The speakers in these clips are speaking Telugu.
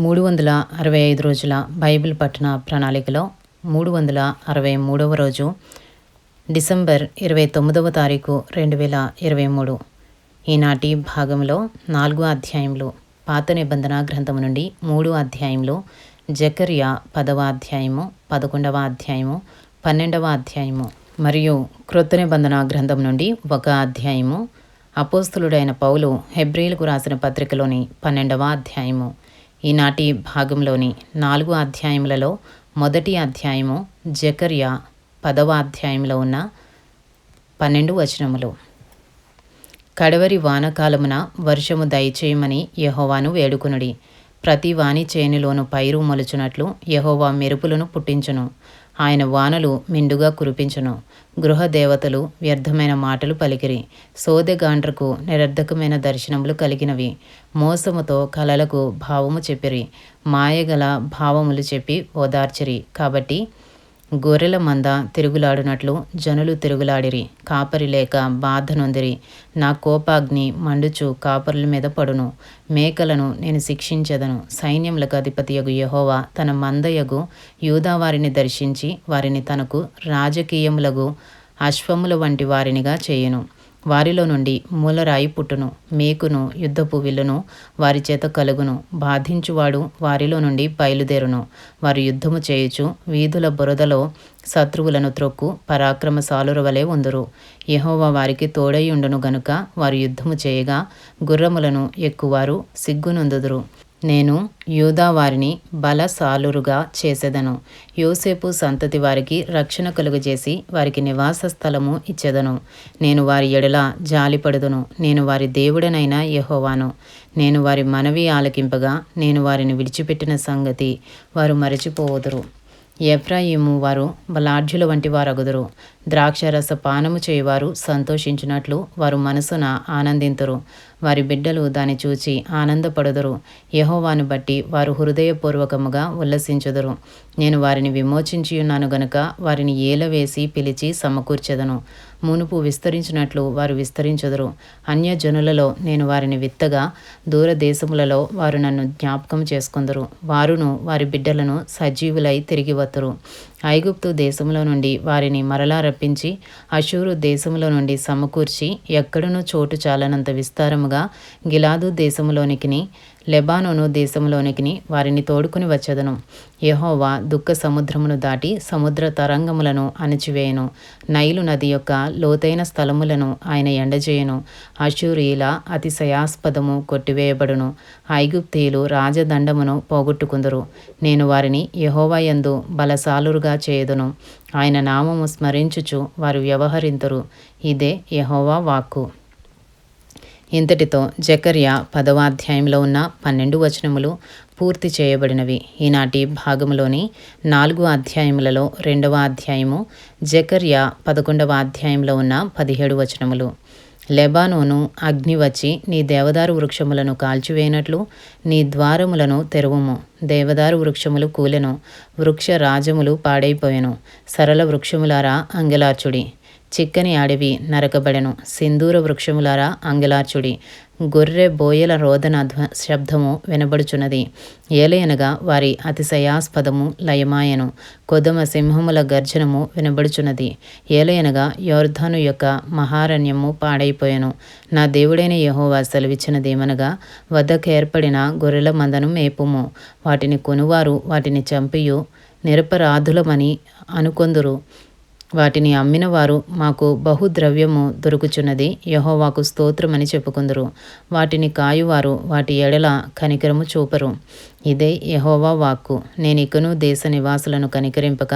మూడు వందల అరవై ఐదు రోజుల బైబిల్ పట్టణ ప్రణాళికలో మూడు వందల అరవై మూడవ రోజు డిసెంబర్ ఇరవై తొమ్మిదవ తారీఖు రెండు వేల ఇరవై మూడు. ఈనాటి భాగంలో నాలుగో అధ్యాయంలో పాత నిబంధన గ్రంథము నుండి మూడు అధ్యాయంలో జకర్యా పదవ అధ్యాయము పదకొండవ అధ్యాయము పన్నెండవ అధ్యాయము మరియు క్రొత్త నిబంధన గ్రంథం నుండి ఒక అధ్యాయము అపోస్తులుడైన పౌలు హెబ్రిలకు రాసిన పత్రికలోని పన్నెండవ అధ్యాయము. ఈనాటి భాగంలోని నాలుగు అధ్యాయములలో మొదటి అధ్యాయము జకర్యా పదవ అధ్యాయంలో ఉన్న పన్నెండు వచనములు. కడవరి వానకాలమున వర్షము దయచేయమని యహోవాను వేడుకునుడి. ప్రతి వాణి చేనులోను పైరు మొలుచునట్లు యహోవా మెరుపులను పుట్టించును. ఆయన వానలు మిండుగా కురిపించును. గృహ దేవతలు వ్యర్థమైన మాటలు పలికిరి. సోదెగాండ్రకు నిరర్ధకమైన దర్శనములు కలిగినవి. మోసముతో కలలకు భావము చెప్పిరి. మాయగల భావములు చెప్పి ఓదార్చిరి. కాబట్టి గొర్రెల మంద తిరుగులాడునట్లు జనులు తిరుగులాడిరి. కాపరి లేక బాధ నొందిరి. నా కోపాగ్ని మండుచు కాపరుల మీద పడును. మేకలను నేను శిక్షించదను. సైన్యములకు అధిపతియగు యహోవా తన మందయగు యూదా వారిని దర్శించి వారిని తనకు రాజకీయములగు అశ్వముల వంటి వారినిగా చేయును. వారిలో నుండి మూలరాయి పుట్టును మేకును యుద్ధపు విల్లును వారి చేత కలుగును. బాధించువాడు వారిలో నుండి బయలుదేరును. వారు యుద్ధము చేయుచు వీధుల బురదలో శత్రువులను త్రొక్కు పరాక్రమ సాలుర వలె ఉందురు. యహోవా వారికి తోడై ఉండును గనుక వారు యుద్ధము చేయగా గుర్రములను ఎక్కువారు సిగ్గునందుదురు. నేను యూదా వారిని బలసాలురుగా చేసేదను. యోసేపు సంతతి వారికి రక్షణ కలుగజేసి వారికి నివాస స్థలము ఇచ్చేదను. నేను వారి ఎడల జాలిపడుదును నేను వారి దేవుడనైన యహోవాను. నేను వారి మనవి ఆలకింపగా నేను వారిని విడిచిపెట్టిన సంగతి వారు మరచిపోవదురు. ఎఫ్రాయిము వారు బలాఢ్యుల వంటి వారగుదురు. ద్రాక్షరస పానము చేయవారు సంతోషించినట్లు వారు మనసున ఆనందింతురు. వారి బిడ్డలు దాన్ని చూచి ఆనందపడుదురు. యహోవాను బట్టి వారు హృదయపూర్వకముగా ఉల్లసించుదురు. నేను వారిని విమోచించి ఉన్నాను గనుక వారిని ఏలవేసి పిలిచి సమకూర్చెదను. మునుపు విస్తరించినట్లు వారు విస్తరించుదురు. అన్యజనులలో నేను వారిని విత్తగా దూరదేశములలో వారు నన్ను జ్ఞాపకం చేసుకుందరు. వారును వారి బిడ్డలను సజీవులై తిరిగి వత్తురు. ఐగుప్తు దేశంలో నుండి వారిని మరలా రప్పించి అషూరు దేశంలో నుండి సమకూర్చి ఎక్కడనూ చోటు చాలనంత విస్తారముగా గిలాదు దేశంలోనికిని లెబానోను దేశంలోనికి వారిని తోడుకుని వచ్చదను. యహోవా దుఃఖ సముద్రమును దాటి సముద్ర తరంగములను అణచివేయను. నైలు నది యొక్క లోతైన స్థలములను ఆయన ఎండజేయను. అశూరియుల అతిశయాస్పదము కొట్టివేయబడును. ఐగుప్తీయులు రాజదండమును పోగొట్టుకుందరు. నేను వారిని యహోవాయందు బలసాలురుగా చేయదును. ఆయన నామము స్మరించుచు వారు వ్యవహరింతురు. ఇదే యహోవా వాక్కు. ఇంతటితో జకర్య పదవాధ్యాయంలో ఉన్న పన్నెండు వచనములు పూర్తి చేయబడినవి. ఈనాటి భాగములోని నాలుగు అధ్యాయములలో రెండవ అధ్యాయము జకర్య పదకొండవ అధ్యాయంలో ఉన్న పదిహేడు వచనములు. లెబానోను అగ్ని వచ్చి నీ దేవదారు వృక్షములను కాల్చివేయనట్లు నీ ద్వారములను తెరువుము. దేవదారు వృక్షములు కూలెను వృక్ష రాజములు పాడైపోయెను. సరళ వృక్షములారా అంగలార్చుడి. చిక్కని అడవి నరకబడెను. సింధూర వృక్షములారా అంగలార్చుడి. గొర్రె బోయల రోదన ధ్వ శబ్దము వినబడుచున్నది. ఏలయనగా వారి అతిశయాస్పదము లయమాయను. కొదమ సింహముల గర్జనము వినబడుచున్నది. ఏలయనగా యోర్ధను యొక్క మహారణ్యము పాడైపోయెను. నా దేవుడైన యహోవా సెలవిచ్చినదేమనగా వద్దకు ఏర్పడిన గొర్రెల మందను మేపుము. వాటిని కొనువారు వాటిని చంపియు. నిరపరాధులమని అనుకొందురు. వాటిని అమ్మిన వారు మాకు బహుద్రవ్యము దొరుకుచున్నది. యహోవాకు స్తోత్రమని చెప్పుకుందరు. వాటిని కాయువారు వాటి ఎడల కనికరము చూపరు. ఇదే యహోవా వాక్కు. నేనికను దేశ నివాసులను కనికరింపక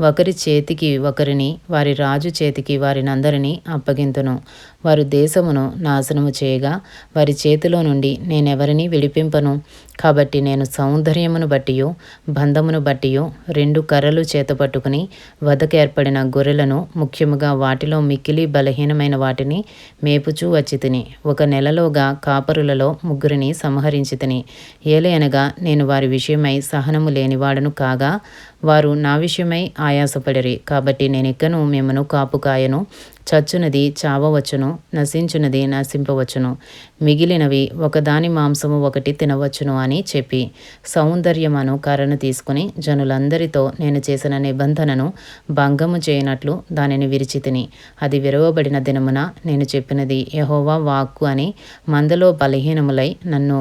ఒకరి చేతికి ఒకరిని వారి రాజు చేతికి వారినందరినీ అప్పగింతును. వారు దేశమును నాశనము చేయగా వారి చేతిలో నుండి నేనెవరిని విడిపింపను? కాబట్టి నేను సౌందర్యమును బట్టియో బంధమును బట్టియో రెండు కర్రలు చేతపట్టుకుని వదకేర్పడిన గొర్రెలను ముఖ్యముగా వాటిలో మిక్కిలి బలహీనమైన వాటిని మేపుచూ వచ్చి తిని ఒక నెలలోగా కాపరులలో ముగ్గురిని సంహరించి తిని ఏలయనగా నేను వారి విషయమై సహనము లేనివాడను కాగా వారు నా విషయమై ఆయాసపడిరి. కాబట్టి నేనిక్కను మిమ్మను కాపు కాయను చచ్చునది చావవచ్చును నశించునది నశింపవచ్చును. మిగిలినవి ఒకదాని మాంసము ఒకటి తినవచ్చును అని చెప్పి సౌందర్యమను కర్రను తీసుకుని జనులందరితో నేను చేసిన నిబంధనను భంగము చేయనట్లు దానిని విరిచితిని అది విరవబడిన దినమున నేను చెప్పినది యహోవా వాక్కు అని మందలో బలహీనములై నన్ను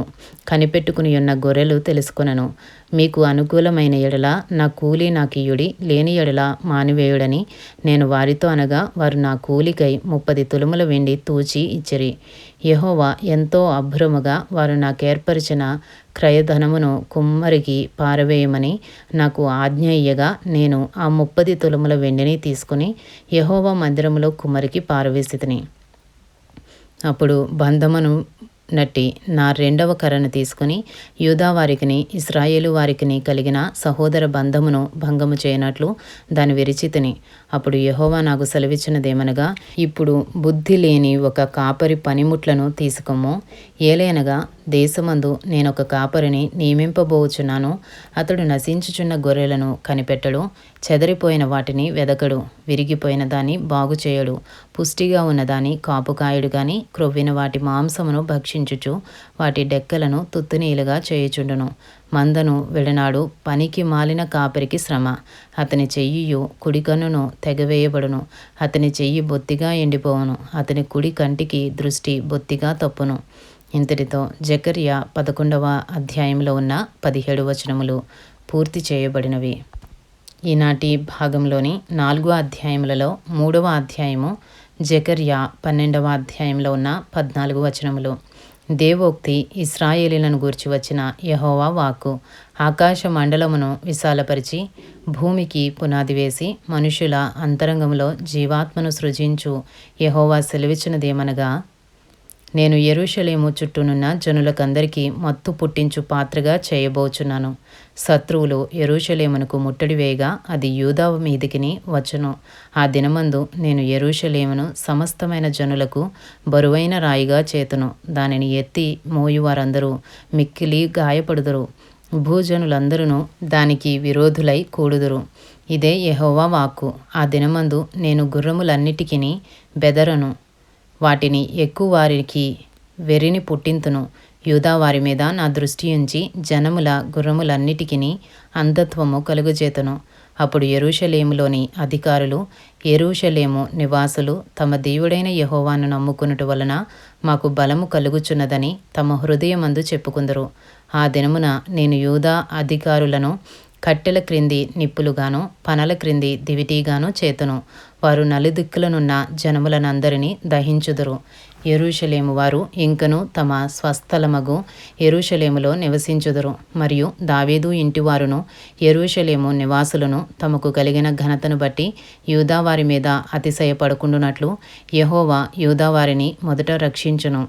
కనిపెట్టుకుని ఉన్న గొర్రెలు తెలుసుకునను. మీకు అనుకూలమైన ఎడల నా కూలి నాకియుడి లేని ఎడల మానివేయుడని నేను వారితో అనగా వారు నాకు కూలికై ముప్పది తులుముల వెండి తూచి ఇచ్చిరి. యహోవా ఎంతో అభ్రముగా వారు నాకేర్పరిచిన క్రయధనమును కుమ్మరికి పారవేయమని నాకు ఆజ్ఞ ఇయ్యగా నేను ఆ ముప్పది తులుముల వెండిని తీసుకుని యహోవా మందిరములో కుమ్మరికి పారవేసి అప్పుడు బంధమును నట్టి నా రెండవ కర్రను తీసుకుని యూదా వారికిని ఇస్రాయేలు వారికిని కలిగిన సహోదర బంధమును భంగము చేయనట్లు దాని విరిచితిని. అప్పుడు యహోవా నాకు సెలవిచ్చినదేమనగా ఇప్పుడు బుద్ధి లేని ఒక కాపరి పనిముట్లను తీసుకుము. ఏలైనగా దేశమందు నేనొక కాపరిని నియమింపబోచున్నాను. అతడు నశించుచున్న గొర్రెలను కనిపెట్టడు. చెదరిపోయిన వాటిని వెదకడు. విరిగిపోయిన దాన్ని బాగు చేయడు పుష్టిగా ఉన్నదాని కాపుకాయుడు గాని క్రొవ్విన వాటి మాంసమును భక్షించుచు వాటి డెక్కలను తుత్తునీలుగా చేయుచుండును. మందను విడనాడు పనికి మాలిన కాపరికి శ్రమ. అతని చెయ్యియు కుడి కన్నును తెగవేయబడును. అతని చెయ్యి బొత్తిగా ఎండిపోవును. అతని కుడి కంటికి దృష్టి బొత్తిగా తప్పును. ఇంతటితో జకర్య పదకొండవ అధ్యాయంలో ఉన్న పదిహేడు వచనములు పూర్తి చేయబడినవి. ఈనాటి భాగంలోని నాలుగో అధ్యాయములలో మూడవ అధ్యాయము జకర్య పన్నెండవ అధ్యాయంలో ఉన్న పద్నాలుగు వచనములు. దేవోక్తి ఇస్రాయేలీలను గూర్చి వచ్చిన యహోవా వాక్కు ఆకాశ మండలమును విశాలపరిచి భూమికి పునాది వేసి మనుషుల అంతరంగంలో జీవాత్మను సృజించు యహోవా సెలవిచ్చినదేమనగా నేను ఎరుషలేము చుట్టూనున్న జనులకందరికీ మత్తు పుట్టించు పాత్రగా చేయబోచున్నాను. శత్రువులు ఎరుషలేమునకు ముట్టడి వేయగా అది యూదా మీదికిని వచ్చును. ఆ దినమందు నేను ఎరుషలేమును సమస్తమైన జనులకు బరువైన రాయిగా చేతును. దానిని ఎత్తి మోయువారందరూ మిక్కిలి గాయపడుదురు. భూజనులందరూ దానికి విరోధులై కూడుదురు. ఇదే యహోవా వాక్కు. ఆ దినమందు నేను గుర్రములన్నిటికీ బెదరను. వాటిని ఎక్కువ వారికి వెరిని పుట్టింతును. యూదా వారి మీద నా దృష్టి ఉంచి జనముల గుర్రములన్నిటికీ అంధత్వము కలుగుచేతను. అప్పుడు ఎరుషలేములోని అధికారులు ఎరుషలేము నివాసులు తమ దేవుడైన యహోవాను నమ్ముకునుట వలన మాకు బలము కలుగుచున్నదని తమ హృదయమందు చెప్పుకుందరు. ఆ దినమున నేను యూదా అధికారులను కట్టెల క్రింది నిప్పులుగాను పనల క్రింది దివిటీగాను చేతును. వారు నలుదిక్కులనున్న జనములనందరినీ దహించుదురు. ఎరుషలేము వారు ఇంకను తమ స్వస్థలమగు ఎరుషలేములో నివసించుదురు. మరియు దావేదు ఇంటివారును ఎరుషలేము నివాసులను తమకు కలిగిన ఘనతను బట్టి యూదావారి మీద అతిశయపడుకుండునట్లు యహోవా యూదావారిని మొదట రక్షించును.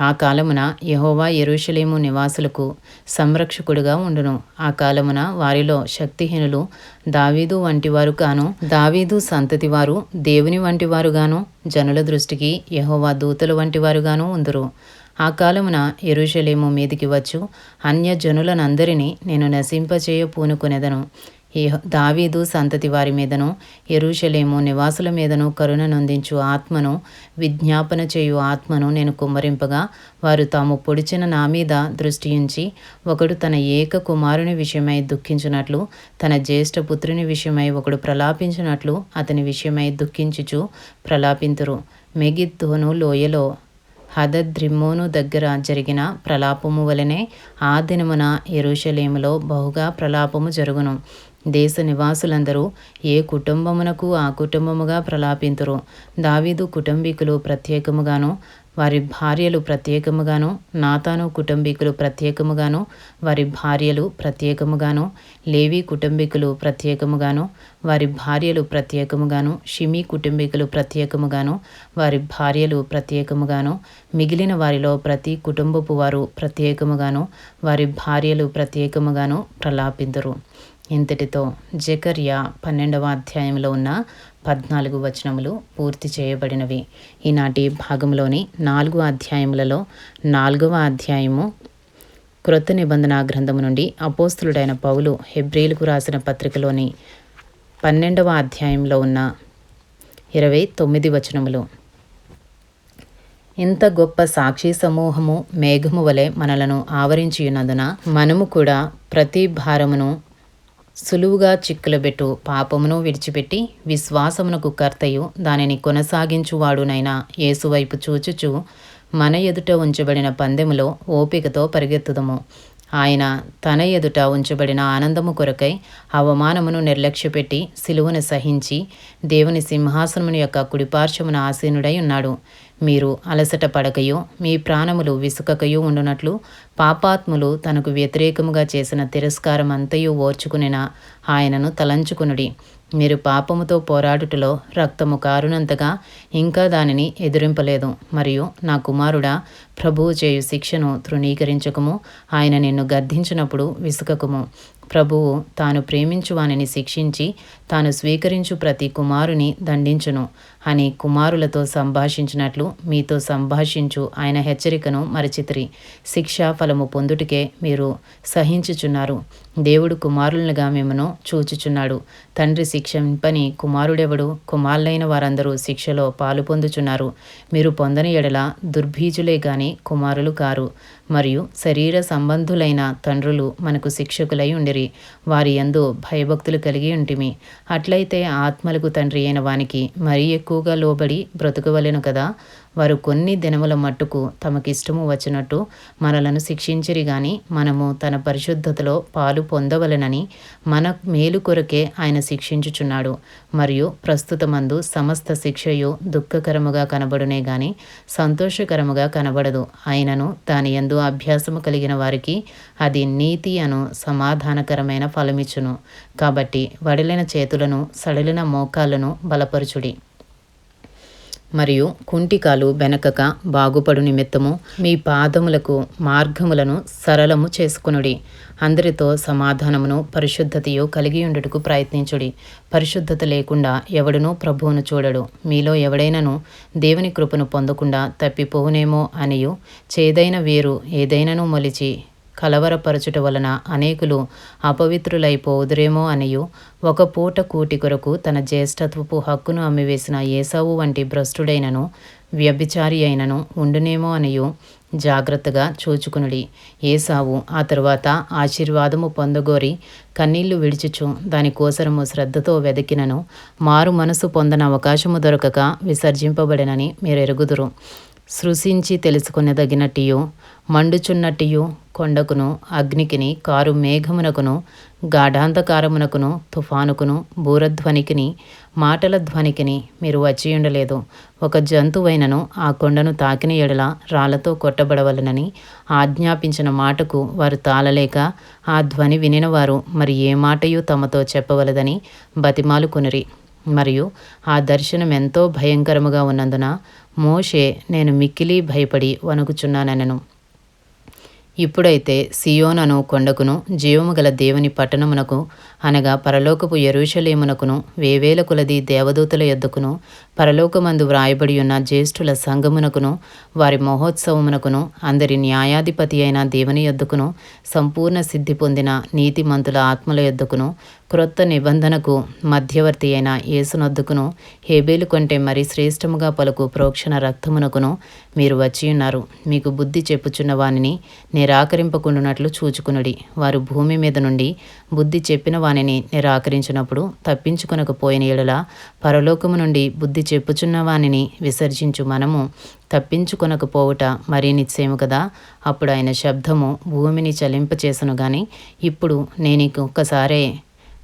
ఆ కాలమున యహోవా ఎరుషలేము నివాసులకు సంరక్షకుడుగా ఉండును. ఆ కాలమున వారిలో శక్తిహీనులు దావీదు వంటివారు గాను దావీదు సంతతి వారు దేవుని వంటివారుగాను జనుల దృష్టికి యహోవా దూతలు వంటివారుగాను ఉందురు. ఆ కాలమున ఎరుషలేము మీదికి వచ్చు అన్య జనులనందరినీ నేను నశింపచేయ పూనుకునేదను దావీదు సంతతి వారి మీదను ఎరుషలేము నివాసుల మీదను కరుణ నొందించు ఆత్మను విజ్ఞాపన చేయు ఆత్మను నేను కుమ్మరింపగా వారు తాము పొడిచిన నా మీద దృష్టి ఉంచి ఒకడు తన ఏక కుమారుని విషయమై దుఃఖించినట్లు తన జ్యేష్ఠ పుత్రుని విషయమై ఒకడు ప్రలాపించినట్లు అతని విషయమై దుఃఖించుచు ప్రలాపింతురు. మెగిద్దోను లోయలో హదద్రిమ్మోను దగ్గర జరిగిన ప్రలాపము వలనే ఆ దినమున ఎరుషలేములో బహుగా ప్రలాపము జరుగును. దేశ నివాసులందరూ ఏ కుటుంబమునకు ఆ కుటుంబముగా ప్రలాపింతురు? దావీదు కుటుంబీకులు ప్రత్యేకముగాను వారి భార్యలు ప్రత్యేకముగాను నాతాను కుటుంబీకులు ప్రత్యేకముగాను వారి భార్యలు ప్రత్యేకముగాను లేవి కుటుంబీకులు ప్రత్యేకముగాను వారి భార్యలు ప్రత్యేకముగాను షిమి కుటుంబీకులు ప్రత్యేకముగాను వారి భార్యలు ప్రత్యేకముగాను మిగిలిన వారిలో ప్రతి కుటుంబపు వారు ప్రత్యేకముగాను వారి భార్యలు ప్రత్యేకముగాను ప్రలాపిందురు ఇంతటితో జకర్య పన్నెండవ అధ్యాయంలో ఉన్న పద్నాలుగు వచనములు పూర్తి చేయబడినవి. ఈనాటి భాగంలోని నాలుగు అధ్యాయములలో నాలుగవ అధ్యాయము క్రొత్త నిబంధన గ్రంథము నుండి అపోస్తులుడైన పౌలు హెబ్రిలకు రాసిన పత్రికలోని పన్నెండవ అధ్యాయంలో ఉన్న ఇరవై తొమ్మిది వచనములు. ఇంత గొప్ప సాక్షి సమూహము మేఘము వలె మనలను ఆవరించియున్నందున మనము కూడా ప్రతి భారమును సులువుగా చిక్కులబెట్టు పాపమును విడిచిపెట్టి విశ్వాసమునకు కర్తయు దానిని కొనసాగించువాడునైనా యేసువైపు చూచుచు మన ఎదుట ఉంచబడిన పందెములో ఓపికతో పరిగెత్తుదము. ఆయన తన ఎదుట ఉంచబడిన ఆనందము కొరకై అవమానమును నిర్లక్ష్యపెట్టి సిలువను సహించి దేవుని సింహాసనముని యొక్క కుడిపార్శ్వమున ఆసీనుడై ఉన్నాడు. మీరు అలసట పడకయో మీ ప్రాణములు విసుకకయో ఉండునట్లు పాపాత్ములు తనకు వ్యతిరేకముగా చేసిన తిరస్కారం అంతయు ఓర్చుకునిన ఆయనను తలంచుకునుడి. మీరు పాపముతో పోరాడుటలో రక్తము కారునంతగా ఇంకా దానిని ఎదురింపలేదు. మరియు నా కుమారుడా ప్రభువు చేయు శిక్షను తృణీకరించకము. ఆయన నిన్ను గద్దించినప్పుడు విసుకకుము. ప్రభువు తాను ప్రేమించు వానిని శిక్షించి తాను స్వీకరించు ప్రతి కుమారుని దండించును. అని కుమారులతో సంభాషించినట్లు మీతో సంభాషించు ఆయన హెచ్చరికను మరచితిరి. శిక్ష ఫలము పొందుటికే మీరు సహించుచున్నారు. దేవుడు కుమారులనుగా మిమ్మను చూచుచున్నాడు. తండ్రి శిక్షింపని కుమారుడెవడు? కుమారులైన వారందరూ శిక్షలో పాలు పొందుచున్నారు. మీరు పొందని ఎడల దుర్భీజులే గాని కుమారులు కారు. మరియు శరీర సంబంధులైన తండ్రులు మనకు శిక్షకులై ఉండిరి. వారి ఎందు భయభక్తులు కలిగి ఉంటిమి. అట్లయితే ఆత్మలకు తండ్రి అయిన వానికి మరీ ఎక్కువగా లోబడి బ్రతుకవలెను కదా? వారు కొన్ని దినముల మట్టుకు తమకిష్టము వచ్చినట్టు మనలను శిక్షించిరి గాని మనము తన పరిశుద్ధతలో పాలు పొందవలెనని మన మేలు కొరకే ఆయన శిక్షించుచున్నాడు. మరియు ప్రస్తుతమందు సమస్త శిక్షయు దుఃఖకరముగా కనబడునే గాని సంతోషకరముగా కనబడదు. అయినను దాని ఎందు అభ్యాసము కలిగిన వారికి అది నీతి అను సమాధానకరమైన ఫలమిచ్చును. కాబట్టి వడిలిన చేతులను సడలిన మోకాళ్ళను బలపరుచుడి. మరియు కుంటికాలు బెనకక బాగుపడు నిమిత్తము మీ పాదములకు మార్గములను సరళము చేసుకునుడి. అందరితో సమాధానమును పరిశుద్ధతయు కలిగి ఉండుటకు ప్రయత్నించుడి. పరిశుద్ధత లేకుండా ఎవడునూ ప్రభువును చూడడు. మీలో ఎవడైనను దేవుని కృపను పొందకుండా తప్పిపోవునేమో అనియు. చేదైన వేరు ఏదైనను మొలిచి కలవరపరచుట వలన అనేకులు అపవిత్రులైపోదురేమో అనియు. ఒక పూట కూటి కొరకు తన జ్యేష్ఠత్వపు హక్కును అమ్మివేసిన ఏసావు వంటి భ్రష్టుడైనను వ్యభిచారి అయినను ఉండునేమో అనియు. జాగ్రత్తగా చూచుకునుడి. ఏసావు ఆ తరువాత ఆశీర్వాదము పొందగోరి కన్నీళ్ళు విడిచుచు. దాని కోసరము శ్రద్ధతో వెదకినను. మారు మనసు పొందన అవకాశము దొరకక విసర్జింపబడినని మీరు ఎరుగుదురు సృశించి తెలుసుకునేదగినట్టియు మండుచున్నట్టియు కొండకును అగ్నికిని కారు మేఘమునకును గాఢాంధకారమునకును తుఫానుకును బూరధ్వనికిని మాటల ధ్వనికిని మీరు వచ్చియుండలేదు. ఒక జంతువైనను ఆ కొండను తాకిన ఎడల రాళ్ళతో కొట్టబడవలనని ఆజ్ఞాపించిన మాటకు వారు తాళలేక ఆ ధ్వని వినినవారు మరి ఏ మాటయు తమతో చెప్పవలదని బతిమాలుకునిరి. మరియు ఆ దర్శనం ఎంతో భయంకరముగా ఉన్నందున మోషే నేను మిక్కిలి భయపడి వణుకుచున్నానెనను. ఇప్పుడైతే సియోనను కొండకును జీవము గల దేవుని పట్టణమునకు అనగా పరలోకపు ఎరుషలేమునకును వేవేల కులది దేవదూతల యొద్దకును పరలోకమందు వ్రాయబడి ఉన్న జ్యేష్ఠుల సంఘమునకును వారి మహోత్సవమునకును అందరి న్యాయాధిపతి అయిన దేవుని యొద్దకును సంపూర్ణ సిద్ధి పొందిన నీతిమంతుల ఆత్మల యొద్దకును క్రొత్త నిబంధనకు మధ్యవర్తి అయిన యేసునొద్దుకును హేబేలు కంటే మరి శ్రేష్టముగా పలుకు ప్రోక్షణ రక్తమునకును మీరు వచ్చియున్నారు మీకు బుద్ధి చెప్పుచున్న వానిని నిరాకరింపకుండునట్లు చూచుకునుడి. వారు భూమి మీద నుండి బుద్ధి చెప్పిన వానిని నిరాకరించినప్పుడు తప్పించుకొనకపోయిన ఎడల పరలోకము నుండి బుద్ధి చెప్పుచున్న వానిని విసర్జించు మనము తప్పించుకొనకపోవుట మరీ నిశ్చయము కదా? అప్పుడు ఆయన శబ్దము భూమిని చలింపచేసను గాని ఇప్పుడు నేను ఒక్కసారే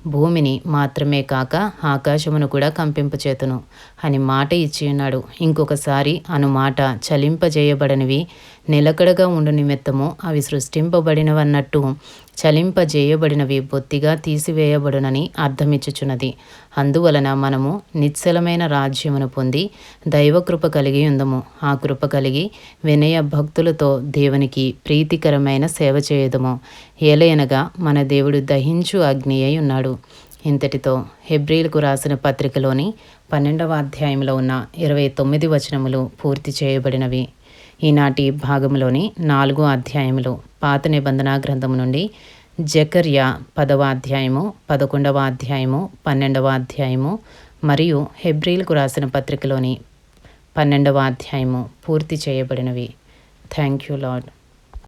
భూమిని మాత్రమే కాక ఆకాశమును కూడా కంపింపచేతును. అని మాట ఇచ్చి ఉన్నాడు ఇంకొకసారి అను మాట చలింపజేయబడనివి. నిలకడగా ఉండు నిమిత్తము అవి సృష్టింపబడినవన్నట్టు చలింపజేయబడినవి బొత్తిగా తీసివేయబడునని అర్థమిచ్చుచున్నది. అందువలన మనము నిశ్చలమైన రాజ్యమును పొంది దైవకృప కలిగి ఉందము. ఆ కృప కలిగి వినయ భక్తులతో దేవునికి ప్రీతికరమైన సేవ చేయదము. ఏలయనగా మన దేవుడు దహించు అగ్ని అయి ఉన్నాడు. ఇంతటితో హెబ్రిల్కు రాసిన పత్రికలోని పన్నెండవ అధ్యాయంలో ఉన్న ఇరవై తొమ్మిది వచనములు పూర్తి చేయబడినవి. ఈనాటి భాగంలోని నాలుగో అధ్యాయములు పాత నిబంధన గ్రంథం నుండి జకర్య పదవ అధ్యాయము పదకొండవ అధ్యాయము పన్నెండవ అధ్యాయము మరియు హెబ్రిల్కు రాసిన పత్రికలోని పన్నెండవ అధ్యాయము పూర్తి చేయబడినవి. Thank you lord